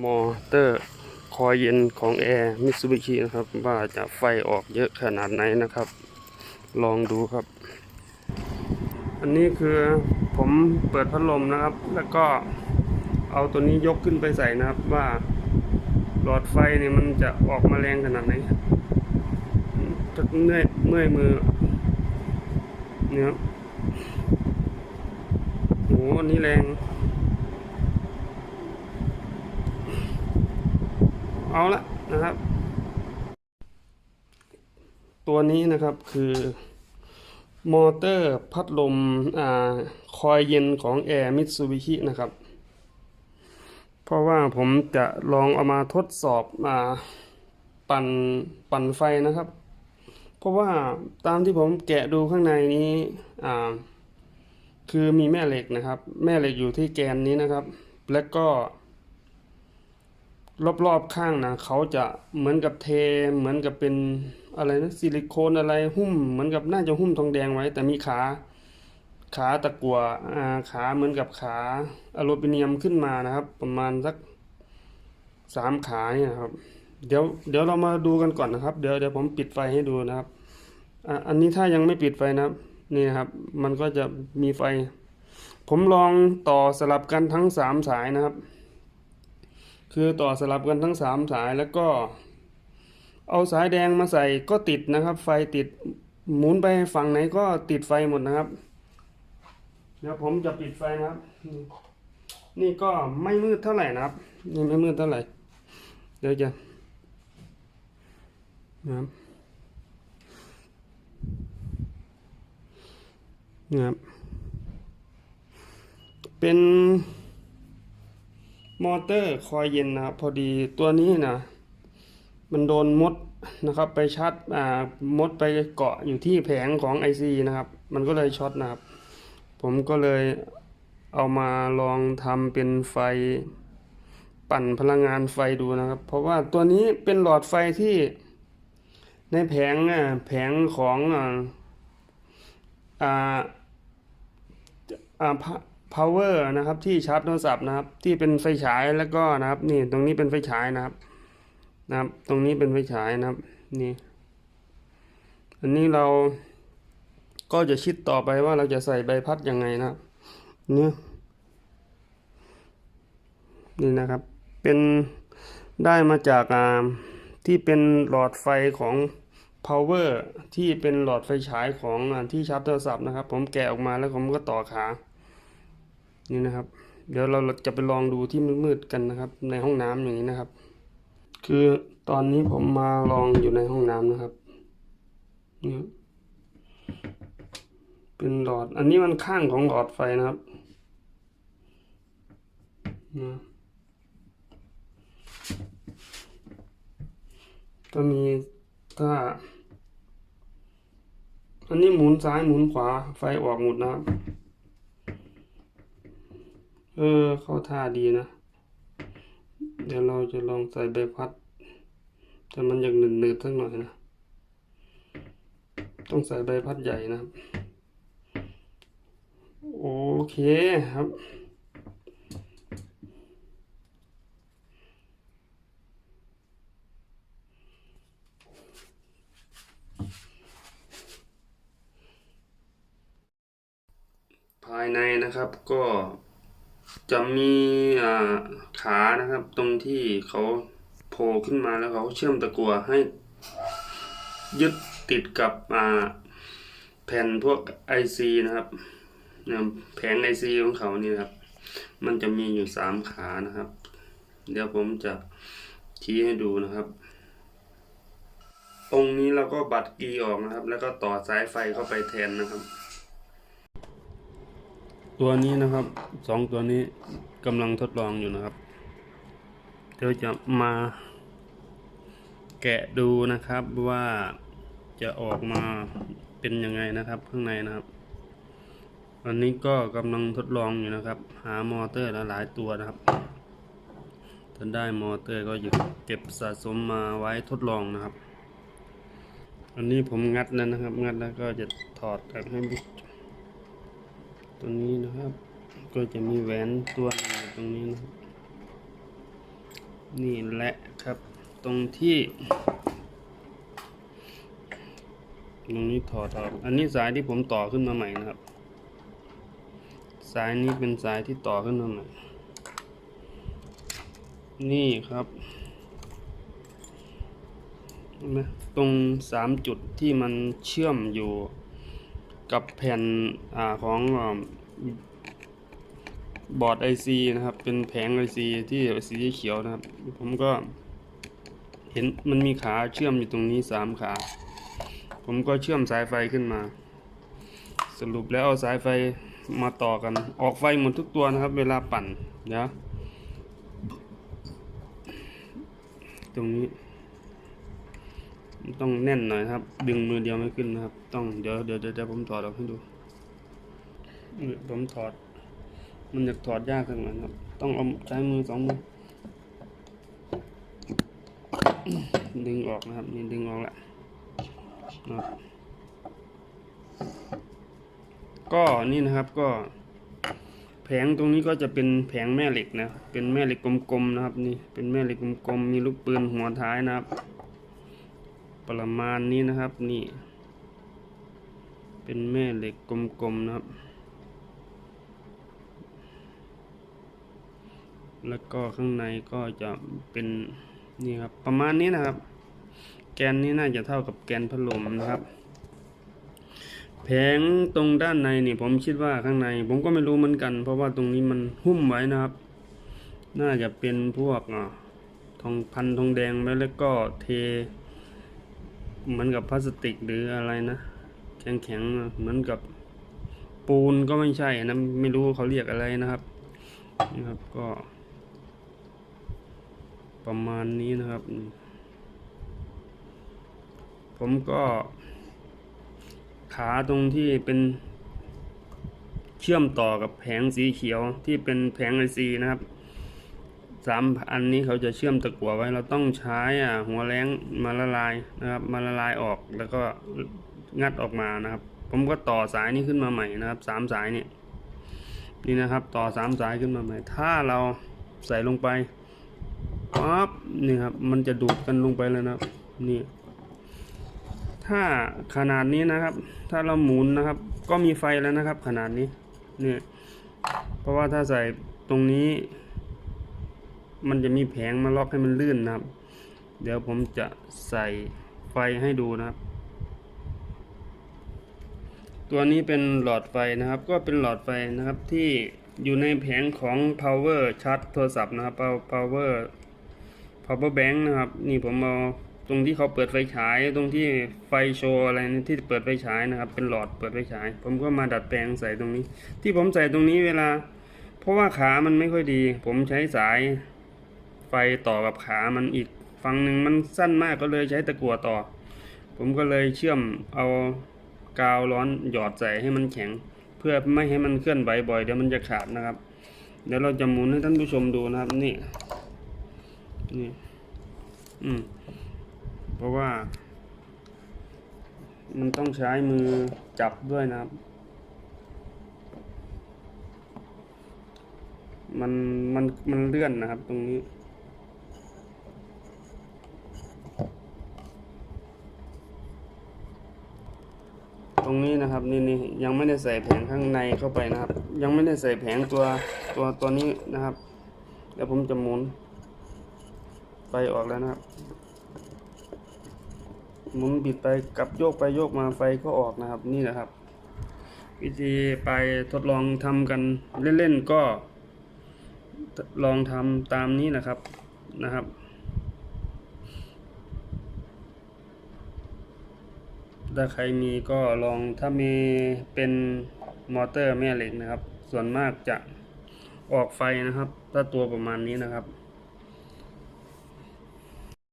มอเตอร์คอยเย็นของแอร์มิ t ซูบิชินะครับ ว่าจะไฟออกเยอะขนาดไหนนะครับ ลองดูครับ อันนี้คือผมเปิดพัดลมนะครับ แล้วก็เอาตัวนี้ยกขึ้นไปใส่นะครับว่าหลอดไฟเนี่ยมันจะออกมาแรงขนาดไหนจะเมื่อยเมื่อยมือเนี่ยครับโอ้โหอันนี้แรง เอาละนะครับ ตัวนี้นะครับคือมอเตอร์พัดลมอ่าคอยเย็นของแอร์มิตซูบิชินะครับ เพราะว่าผมจะลองเอามาทดสอบอ่าปั่นปั่นไฟนะครับ เพราะว่าตามที่ผมแกะดูข้างในนี้อ่าคือมีแม่เหล็กนะครับ แม่เหล็กอยู่ที่แกนนี้นะครับ แล้วก็ รอบๆข้างนะเขาจะเหมือนกับเทเหมือนกับเป็นอะไรนะซิลิโคนอะไรหุ้ม เหมือนกับน่าจะหุ้มทองแดงไว้ แต่มีขาขาตะกั่วอ่าขาเหมือนกับขาอลูมิเนียมขึ้นมานะครับ ประมาณสักสามขาเนี่ยนะครับ เดี๋ยวเดี๋ยวเรามาดูกันก่อนนะครับ เดี๋ยวเดี๋ยวผมปิดไฟให้ดูนะครับอันนี้ถ้ายังไม่ปิดไฟนะครับนี่ครับ มันก็จะมีไฟ ผมลองต่อสลับกันทั้งสามสายนะครับ คือต่อสลับกันทั้งสามสายแล้วก็ เอาสายแดงมาใส่ก็ติดนะครับ ไฟติดหมุนไปฝั่งไหนก็ติดไฟหมดนะครับ เดี๋ยวผมจะปิดไฟนะครับ นี่ก็ไม่มืดเท่าไหร่นะครับนี่ไม่มืดเท่าไหร่ เดี๋ยวจะนะครับนะครับเป็น มอเตอร์คอยเย็นนะพอดีตัวนี้นะมันโดนมดนะครับ ไปชัดอ่ามดไปเกาะอยู่ที่แผงของ IC นะครับ มันก็เลยช็อตนะครับ ผมก็เลยเอามาลองทำเป็นไฟปั่นพลังงานไฟดูนะครับ เพราะว่าตัวนี้เป็นหลอดไฟที่ในแผงอะแผงของอ่าอ่าอ่า power นะครับที่ชาร์จโทรศัพท์นะครับ ที่เป็นไฟฉายแล้วก็นะครับ นี่ตรงนี้เป็นไฟฉายนะครับ นะครับ ตรงนี้เป็นไฟฉายนะครับ นี่ อันนี้เราก็จะคิดต่อไปว่าเราจะใส่ใบพัดยังไงนะครับเนี่ยนี่นะครับ เป็นได้มาจากที่เป็นหลอดไฟของ power ที่เป็นหลอดไฟฉายของที่ชาร์จโทรศัพท์นะครับ ผมแกะออกมาแล้วผมก็ต่อขา นี่นะครับ เดี๋ยวเราจะไปลองดูที่มืดๆกันนะครับ ในห้องน้ำอย่างนี้นะครับ คือตอนนี้ผมมาลองอยู่ในห้องน้ำนะครับนี่เป็นหลอด อันนี้มันข้างของหลอดไฟนะครับนะก็มีถ้า อันนี้หมุนซ้ายหมุนขวาไฟออกหมดนะครับ ออ เข้าท่าดีนะ เดี๋ยวเราจะลองใส่ใบพัด แต่มันยังหนืดๆสักหน่อยนะ ต้องใส่ใบพัดใหญ่นะ โอเคครับภายในนะครับก็ จะมีอ่าขานะครับ ตรงที่เขาโผล่ขึ้นมาแล้วเขาเชื่อมตะกัวให้ยึดติดกับแผ่นพวก IC นะครับนะครับแผง IC ของเขานี่นะครับ มันจะมีอยู่สามขานะครับ เดี๋ยวผมจะชี้ให้ดูนะครับ ตรงนี้เราก็บัดกีออกนะครับ แล้วก็ต่อสายไฟเข้าไปแทนนะครับ ตัวนี้นะครับสองตัวนี้กำลังทดลองอยู่นะครับ เดี๋ยวจะมาแกะดูนะครับว่าจะออกมาเป็นยังไงนะครับ ข้างในนะครับอันนี้ก็กำลังทดลองอยู่นะครับ หามอเตอร์หลายตัวนะครับถ้าได้มอเตอร์ก็จะเก็บสะสมมาไว้ทดลองนะครับ อันนี้ผมงัดแล้วนะครับ งัดแล้วก็จะถอดให้ดู ตรงนี้นะครับ ก็จะมีแหวนตัวหนึงตรงนี้นะครับ นี่แหละครับ ตรงที่ ตรงนี้ถอดออกอันนี้สายที่ผมต่อขึ้นมาใหม่นะครับ สายนี้เป็นสายที่ต่อขึ้นมาใหม่ นี่ครับเห็นไหมตรงสามจุดที่มันเชื่อมอยู่ กับแผ่นอของอบอร์ดไอซีนะครับ เป็นแผงไอซีที่สีเขียวนะครับ ผมก็เห็นมันมีขาเชื่อมอยู่ตรงนี้สามขา ผมก็เชื่อมสายไฟขึ้นมา สรุปแล้วเอาสายไฟมาต่อกัน ออกไฟหมดทุกตัวนะครับ เวลาปั่นเดี๋ยวตรงนี้ ต้องแน่นหน่อยครับ ดึงมือเดียวไม่ขึ้นนะครับ ต้องเดี๋ยวเดี๋ยวเดี๋ยวผมถอดออกให้ดูผมถอด มันจะถอดยากสักหน่อยครับ ต้องเอาใช้มือสองมือดึงออกนะครับนี่ดึงออกแล้วนะก็นี่นะครับก็ แผงตรงนี้ก็จะเป็นแผงแม่เหล็กนะ เป็นแม่เหล็กกลมๆนะครับ นี่เป็นแม่เหล็กกลมๆมีลูกปืนหัวท้ายนะครับ ประมาณนี้นะครับนี่ เป็นแม่เหล็กกลมๆนะครับ แล้วก็ข้างในก็จะเป็นนี่ครับประมาณนี้นะครับ แกนนี้น่าจะเท่ากับแกนพัดลมนะครับ แผงตรงด้านในนี่ผมคิดว่าข้างใน ผมก็ไม่รู้เหมือนกัน เพราะว่าตรงนี้มันหุ้มไว้นะครับ น่าจะเป็นพวกอะทองพันทองแดงไว้แล้วก็เท เหมือนกับพลาสติกหรืออะไรนะแข็งแข็งๆเหมือนกับปูนก็ไม่ใช่นะไม่รู้เขาเรียกอะไรนะครับนี่ครับก็ ประมาณนี้นะครับ ผมก็ ขาตรงที่เป็นเชื่อมต่อกับแผงสีเขียวที่เป็นแผงไอซีนะครับ สามอันนี้เขาจะเชื่อมตะกั่วไว้เราต้องใช้อะหัวแรงมาละลายนะครับมาละลายออกแล้วก็งัดออกมานะครับ ผมก็ต่อสายนี้ขึ้นมาใหม่นะครับสามสายเนี่ยนี่นะครับต่อสามสายขึ้นมาใหม่ ถ้าเราใส่ลงไปปั๊บนี่ครับมันจะดูดกันลงไปเลยนะครับนี่ถ้าขนาดนี้นะครับ ถ้าเราหมุนนะครับ ก็มีไฟแล้วนะครับ ขนาดนี้เนี่ยเพราะว่าถ้าใส่ตรงนี้ มันจะมีแผงมาล็อกให้มันลื่นนะครับ เดี๋ยวผมจะใส่ไฟให้ดูนะครับ ตัวนี้เป็นหลอดไฟนะครับ ก็เป็นหลอดไฟนะครับที่อยู่ในแผงของ power ชาร์จโทรศัพท์นะครับ power power bank นะครับ นี่ผมเอาตรงที่เขาเปิดไฟฉาย ตรงที่ไฟโชว์อะไรนี่ที่เปิดไฟฉายนะครับ เป็นหลอดเปิดไฟฉาย ผมก็มาดัดแปลงใส่ตรงนี้ ที่ผมใส่ตรงนี้เวลา เพราะว่าขามันไม่ค่อยดี ผมใช้สาย ไฟต่อกับขามันอีกฝั่งหนึ่งมันสั้นมากก็เลยใช้ตะกั่วต่อ ผมก็เลยเชื่อมเอากาวร้อนหยอดใส่ให้มันแข็ง เพื่อไม่ให้มันเคลื่อนไหวบ่อยเดี๋ยวมันจะขาดนะครับ เดี๋ยวเราจะหมุนให้ท่านผู้ชมดูนะครับนี่นี่อืมเพราะว่า มันต้องใช้มือจับด้วยนะครับ มันมันมันเลื่อนนะครับตรงนี้ ตรง นะครับนี่นี่ยังไม่ได้ใส่แผงข้างในเข้าไปนะครับ ยังไม่ได้ใส่แผงตัวตัวตัวนี้นะครับเดี๋ยวผมจะหมุนไฟออกแล้วนะครับหมุนบิดไปกลับโยกไปโยกมาไฟก็ออกนะครับนี่แหละครับ วิธีไปทดลองทำกันเล่นๆก็ลองทำตามนี้นะครับนะครับ ถ้าใครมีก็ลองถ้ามีเป็นมอเตอร์แม่เหล็กนะครับ ส่วนมากจะออกไฟนะครับ ถ้าตัวประมาณนี้นะครับ